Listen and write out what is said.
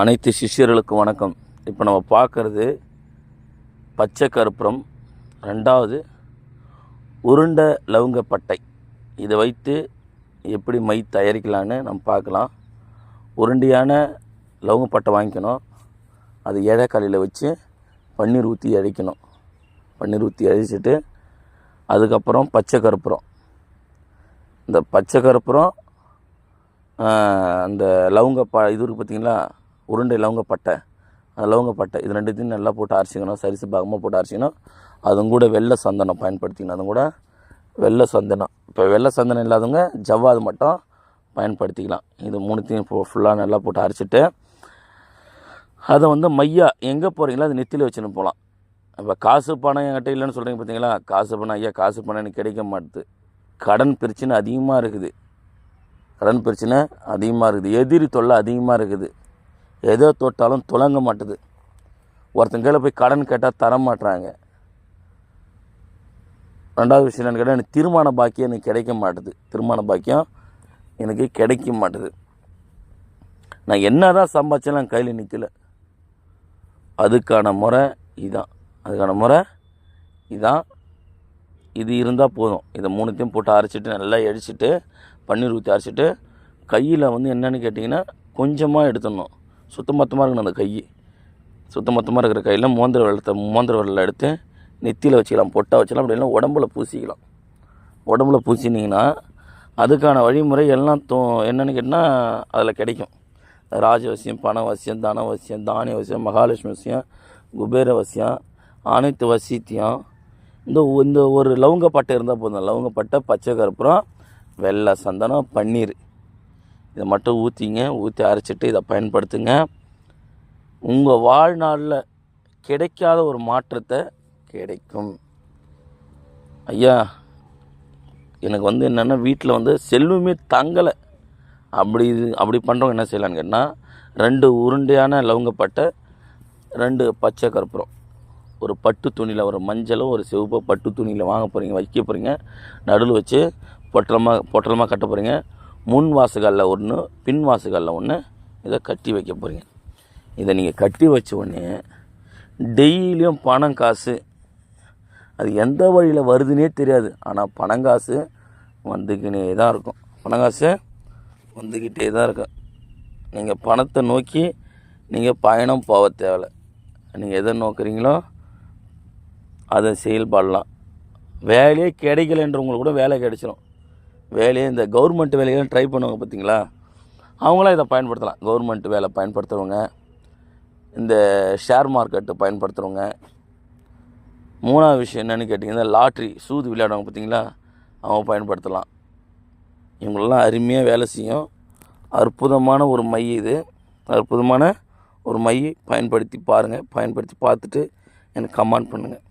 அனைத்து சிஷ்யர்களுக்கு வணக்கம். இப்போ நம்ம பார்க்குறது பச்சை கருப்புரம் ரெண்டாவது உருண்டை லவங்கப்பட்டை இதை வைத்து எப்படி மை தயாரிக்கலான்னு நம்ம பார்க்கலாம். உருண்டையான லவங்கப்பட்டை வாங்கிக்கணும். அது ஏழைக்காலையில் வச்சு பன்னீர் ஊற்றி அழைக்கணும் பன்னீர் ஊற்றி அழிச்சிட்டு அதுக்கப்புறம் பச்சை கருப்புரம். இந்த பச்சை கருப்புரம் அந்த லவங்க ப இது இருக்குது பார்த்தீங்களா உருண்டை லவங்கப்பட்டை. அந்த லவங்கப்பட்டை. இது ரெண்டுத்தையும் நல்லா போட்டு அரைச்சிக்கணும். சரிசு பாகமாக போட்டு அரைச்சிக்கணும். அதுவும் கூட வெள்ளை சந்தனம் பயன்படுத்திக்கணும். அதுவும் கூட வெள்ளை சந்தனம். இப்போ வெள்ளை சந்தனம் இல்லாதவங்க ஜவ்வாது மட்டும் பயன்படுத்திக்கலாம். இது மூணுத்தையும் ஃபுல்லாக நல்லா போட்டு அரைச்சிட்டு அதை வந்து மையா எங்கே போகிறீங்களோ அது நெத்தியில் வச்சுன்னு போகலாம். இப்போ காசு பணம் என்கிட்ட இல்லைன்னு சொல்கிறீங்க பார்த்தீங்களா? காசு பணம் ஐயா காசு பணம் எனக்கு கிடைக்க மாட்டுது. கடன் பிரச்சனை அதிகமாக இருக்குது. கடன் பிரச்சனை அதிகமாக இருக்குது. எதிரி தொல்லை அதிகமாக இருக்குது. எதை தொட்டாலும் துலங்க மாட்டுது. ஒருத்தன் போய் கடன் கேட்டால் தர மாட்டுறாங்க ரெண்டாவது விஷயம் என்னன்னு கேட்டால் எனக்கு திருமண பாக்கியம் எனக்கு கிடைக்க மாட்டுது. திருமண பாக்கியம் எனக்கு கிடைக்க மாட்டுது. நான் என்ன தான் சம்பாதிச்சாலும் கையில் நிற்கல அதுக்கான முறை இதுதான் அதுக்கான முறை இதுதான் இது இருந்தால் போதும். இதை மூணுத்தையும் போட்டு அரைச்சிட்டு நல்லா எடிச்சிட்டு பன்னீர் ஊற்றி அரைச்சிட்டு கையில் வந்து என்னென்னு கேட்டிங்கன்னா கொஞ்சமாக எடுத்துடணும். சுத்தமொத்தமாக இருக்கணும் அந்த கை. சுத்தமொத்தமாக இருக்கிற கையில் மோந்திர வெள்ளத்தை மோந்திர வெள்ளை எடுத்து நெத்தியில் வச்சுக்கலாம் பொட்டாக வச்சுக்கலாம் அப்படி இல்லைன்னா உடம்புல பூசிக்கலாம். உடம்புல பூசினீங்கன்னா அதுக்கான வழிமுறை எல்லாம் தோ என்னென்னு கேட்டால் அதில் கிடைக்கும். ராஜவசியம் பணவசியம் தனவசியம் தானியவசியம் மகாலட்சுமி வசியம் குபேர வசியம் அனைத்து வசித்தியம். இந்த இந்த ஒரு லவங்கப்பட்டை இருந்தால் போதும். லவங்கப்பட்டை பச்சை கற்பூரம் வெள்ளை சந்தனம் பன்னீர். இதை மட்டும் ஊற்றிங்க ஊற்றி அரைச்சிட்டு இதை பயன்படுத்துங்க. உங்கள் வாழ்நாளில் கிடைக்காத ஒரு மாற்றத்தை கிடைக்கும். ஐயா எனக்கு வந்து என்னென்னா வீட்டில் வந்து செல்வமே தங்கலை. அப்படி இது அப்படி பண்ணுறவங்க என்ன செய்யலான்னு கேட்டால் ரெண்டு உருண்டையான லவங்கப்பட்டை ரெண்டு பச்சை கற்பூரம். ஒரு பட்டு துணியில் ஒரு மஞ்சளும் ஒரு சிவப்பு பட்டு துணியில் வாங்க போகிறீங்க வைக்க போகிறீங்க நடுவில் வச்சு பொட்டலமாக பொட்டலமாக கட்ட போகிறீங்க முன் வாசகாலில் ஒன்று பின் வாசகாலில் ஒன்று இதை கட்டி வைக்க போகிறீங்க இதை நீங்கள் கட்டி வச்ச உடனே டெய்லியும் பணம் காசு. அது எந்த வழியில் வருதுன்னே தெரியாது. ஆனால் பணம் காசு வந்துக்கினே தான் இருக்கும். பணம் காசு வந்துக்கிட்டே தான் இருக்கும். நீங்கள் பணத்தை நோக்கி நீங்கள் பயணம் போக தேவையில்ல நீங்கள் எதை நோக்குறீங்களோ அதை செயல்படலாம். வேலையே கிடைக்கலன்றவங்களுக்கு கூட வேலை கிடைச்சிடும் வேலையை இந்த கவர்மெண்ட் வேலையெல்லாம் ட்ரை பண்ணுவாங்க பார்த்தீங்களா அவங்களாம் இதை பயன்படுத்தலாம். கவர்மெண்ட் வேலை பயன்படுத்துகிறவங்க இந்த ஷேர் மார்க்கெட்டு பயன்படுத்துகிறவங்க மூணாவது விஷயம் என்னென்னு கேட்டிங்கன்னா லாட்ரி சூது விளையாடுவாங்க பார்த்தீங்களா அவங்க பயன்படுத்தலாம். இவங்களெல்லாம் அருமையாக வேலை செய்யும். அற்புதமான ஒரு மை இது. அற்புதமான ஒரு மையை பயன்படுத்தி பாருங்கள் பயன்படுத்தி பார்த்துட்டு எனக்கு கமெண்ட் பண்ணுங்கள்